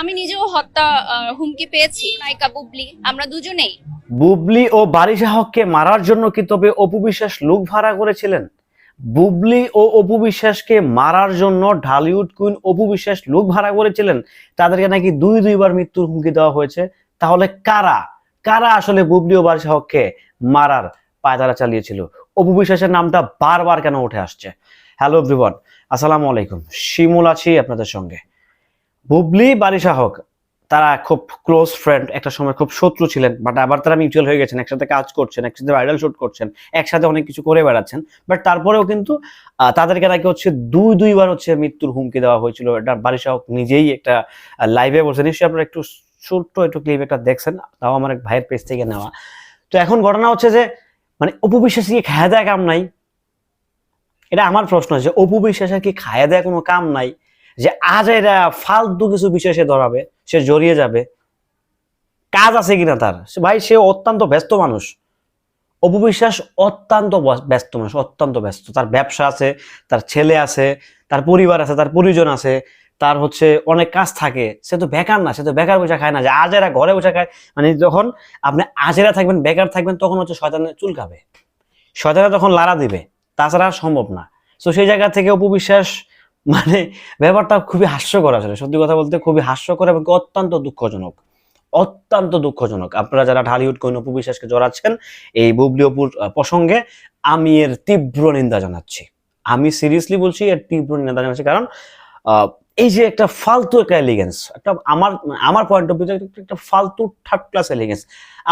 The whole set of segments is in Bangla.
আমি নিজেও হত্যা হুমকি পেয়েছি। নায়িকা বুবলি, আমরা দুজনেই। বুবলি ও বারিশা হককে মারার জন্য কি তবে অপু বিশ্বাস লোক ভাড়া করেছিলেন? বুবলি ও অপু বিশ্বাসকে মারার জন্য ঢালিউড কুইন অপু বিশ্বাস লোক ভাড়া করেছিলেন। তাদেরকে নাকি দুই, দুইবার মৃত্যুর হুমকি দেওয়া হয়েছে। তাহলে কারা কারা আসলে বুবলি ও বারিশা হককে মারার পায়তারা চালিয়েছিল? অপু বিশ্বাসের নামটা বারবার কেন উঠে আসছে? হ্যালো এভরিওয়ান আসসালামু আলাইকুম। শিমুল আছি আপনাদের সঙ্গে। বুবলি বারিশা হক তারা খুব ক্লোজ ফ্রেন্ড একটা সময় খুব শত্রু ছিলেন বাট আবার তারা মিউচুয়াল হয়ে গেছেন, একসাথে কাজ করছেন, একসাথে ভাইরাল শুট করছেন, একসাথে অনেক কিছু করে বেড়াচ্ছেন বাট তারপরেও কিন্তু তাদেরকে নাকি হচ্ছে দুই, দুইবার হচ্ছে মৃত্যুর হুমকি দেওয়া হয়েছিল। এটা বারিশা হক নিজেই একটা লাইভে বলছে নিশ্চয়ই আপনারা একটু ছোট্ট একটু ক্লিপ একটা দেখছেন, তাও আমার এক ভাইয়ের পেজ থেকে নেওয়া। তো এখন ঘটনা হচ্ছে যে মানে অপু বিশ্বাস কি খায়া দেয় কাম নাই? এটা আমার প্রশ্ন যে অপু বিশ্বাসের কি খায়া দেয় কোনো কাম নাই? যে আজ এটা ফালতু কিছু বিষয় সে ধরাবে, সে জড়িয়ে যাবে। কাজ আছে কিনা তার? ভাই, সে অত্যন্ত ব্যস্ত মানুষ। অপবিশ্বাস অত্যন্ত ব্যস্ত মানুষ, অত্যন্ত ব্যস্ত। তার ব্যবসা আছে, তার ছেলে আছে, তার পরিবার আছে, তার পরিজন আছে, তার হচ্ছে অনেক কাজ থাকে। সে তো বেকার না, সে তো বেকার বসে খায় না। যে আজেরা ঘরে বসে খায় মানে যখন আপনি আজেরা থাকবেন, বেকার থাকবেন, তখন হচ্ছে শয়তানের চুল খাবে। শয়তানে তখন লাড়া দিবে। তাছাড়া সম্ভব না। তো সেই জায়গা থেকে অপু বিশ্বাস মানে ব্যাপারটা খুবই হাস্যকর আসলে। সত্যি কথা বলতে খুবই হাস্যকর এবং অত্যন্ত দুঃখজনক। অত্যন্ত দুঃখজনক। আপনারা যারা ঢালিউড কোন অপু বিশ্বাসকে জড়াচ্ছেন, এই বুবলি প্রসঙ্গে আমি এর তীব্র নিন্দা জানাচ্ছি। আমি সিরিয়াসলি বলছি এর তীব্র নিন্দা জানাচ্ছি কারণ এই যে একটা ফালতু একটা এলিগেন্স একটা আমার আমার পয়েন্ট অফ ভিউ একটা ফালতু থার্ড ক্লাস এলিগেন্স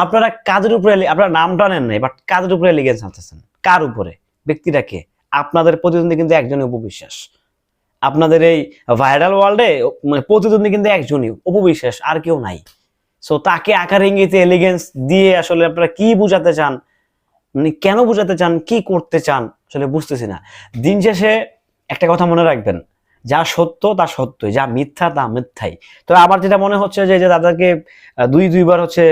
আপনারা কাদের উপরে আপনারা নামটা নেন নাই বাট কাদের উপরে এলিগেন্স আনতেছেন? কার উপরে? ব্যক্তিটা কে? আপনাদের প্রতিদ্বন্দ্বী কিন্তু একজনই উপবিশ্বাস আপনাদের এই ভাইরাল ওয়ার্ল্ডে মানে প্রতিদ্বন্দ্বী কিন্তু একজনই উপবিশ্বাস আর কেউ নাই। সো তাকে আকার ইঙ্গিতে এলিগেন্স দিয়ে আসলে আপনারা কি বুঝাতে চান? মানে কেন বুঝাতে চান? কি করতে চান? আসলে বুঝতেছি না। দিন শেষে একটা কথা মনে রাখবেন যা সত্য তা সত্যই, যা মিথ্যা তা মিথ্যাই। তো আমার যেটা মনে হচ্ছে যে তাদেরকে দুই, দুইবার হচ্ছে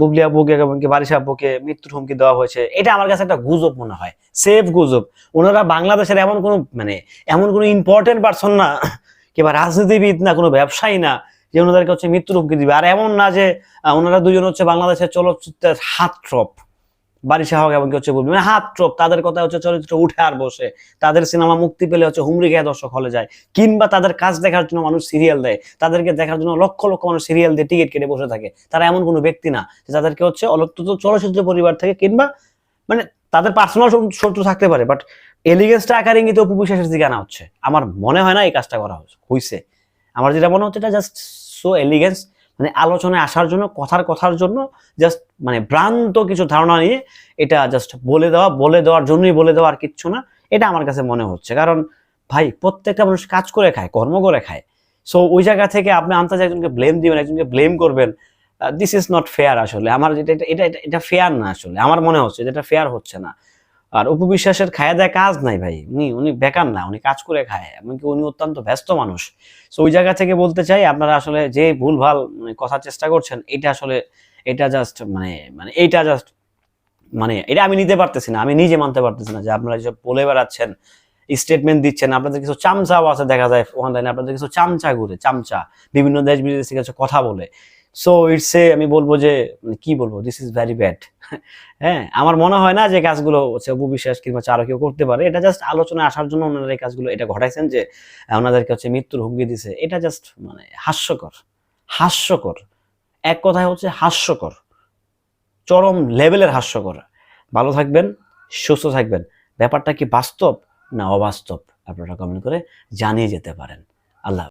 বুবলি আব্বুকে এবং কি বারিশা আব্বুকে মৃত্যুর হুমকি দেওয়া হয়েছে, এটা আমার কাছে একটা গুজব মনে হয়, সেফ গুজব। ওনারা বাংলাদেশের এমন কোনো মানে এমন কোনো ইম্পর্টেন্ট পার্সন না, কিংবা রাজনীতিবিদ না, কোনো ব্যবসায়ী না, যে ওনাদেরকে হচ্ছে মৃত্যুর হুমকি দিবে। আর এমন না যে ওনারা দুজন হচ্ছে বাংলাদেশের চলচ্চিত্রের হাত বারিশা হক এবং হচ্ছে বলবি? মানে হাত ট্রপ, তাদের কথা হচ্ছে চলচ্চিত্র উঠে আর বসে। তাদের সিনেমা মুক্তি পেলে হচ্ছে হুমড়ি খেয়ে দর্শক হলে যায়। কিংবা তাদের কাজ দেখার জন্য মানুষ সিরিয়াল দেয়। তাদেরকে দেখার জন্য লক্ষ লক্ষ মানুষ সিরিয়াল দিয়ে টিকিট কেটে বসে থাকে। তারা এমন কোনো ব্যক্তি না যে তাদেরকে হচ্ছে অন্তত চলচ্চিত্র পরিবার থেকে কিংবা মানে তাদের পার্সোনাল শত্রু থাকতে পারে। বাট এলিগেন্সটা আকার ইঙ্গিতে অপু বিশ্বাসের দিকে আনা হচ্ছে। আমার মনে হয় না এই কাজটা করা হয়েছে। আমার যেটা মনে হচ্ছে এটা জাস্ট সো এলিগেন্স মানে আলোচনায় আসার জন্য, কথার কথার জন্য জাস্ট মানে ভ্রান্ত কিছু ধারণা নিয়ে এটা জাস্ট বলে দেওয়া, বলে দেওয়ার জন্যই বলে দেওয়া আর কিচ্ছু না। এটা আমার কাছে মনে হচ্ছে। কারণ ভাই, প্রত্যেকটা মানুষ কাজ করে খায়, কর্ম করে খায়। সো ওই জায়গা থেকে আপনি আন্তাজে একজনকে ব্লেম দিবেন, একজনকে ব্লেম করবেন দিস ইজ নট ফেয়ার আসলে। আমার যেটা, এটা এটা, এটা- এটা ফেয়ার না আসলে। আমার মনে হচ্ছে যেটা ফেয়ার হচ্ছে না। আর উপবিশ্বাসের খায় দেয় কাজ নাই ভাই। উনি উনি বেকার না, উনি কাজ করে খায়। এমনকি উনি অত্যন্ত ব্যস্ত মানুষ। সো ওই জায়গা থেকে বলতে চাই, আপনারা আসলে যে ভুলভাল মানে কথার চেষ্টা করছেন, এটা আসলে, এটা জাস্ট মানে মানে এইটা জাস্ট মানে এটা আমি নিতে পারতেছি না, আমি নিজে মানতে পারতেছি না যে আপনারা যেসব বলে বেড়াচ্ছেন স্টেটমেন্ট দিচ্ছেন, আপনাদের কিছু চামচাও আছে দেখা যায় অনলাইনে আপনাদের কিছু চামচা ঘুরে, চামচা, বিভিন্ন দেশ বিদেশ থেকে কিছু কথা বলে। সো ইটস এ আমি বলব যে মানে কি বলব দিস ইজ ভেরি ব্যাড হ্যাঁ আমার মনে হয় না যে কাজগুলো হচ্ছে উপবিশ্বাস কিংবা চারো কেউ করতে পারে। এটা জাস্ট আলোচনায় আসার জন্য ওনারা এই কাজগুলো, এটা ঘটাইছেন যে ওনাদেরকে হচ্ছে মৃত্যুর হুমকি দিছে। এটা জাস্ট মানে হাস্যকর হাস্যকর। এক কথায় হচ্ছে হাস্যকর, চরম লেভেলের হাস্যকর। ভালো থাকবেন, সুস্থ থাকবেন। ব্যাপারটা কি বাস্তব না অবাস্তব? আপনারা কমেন্ট করে জানিয়ে যেতে পারেন। আল্লাহ।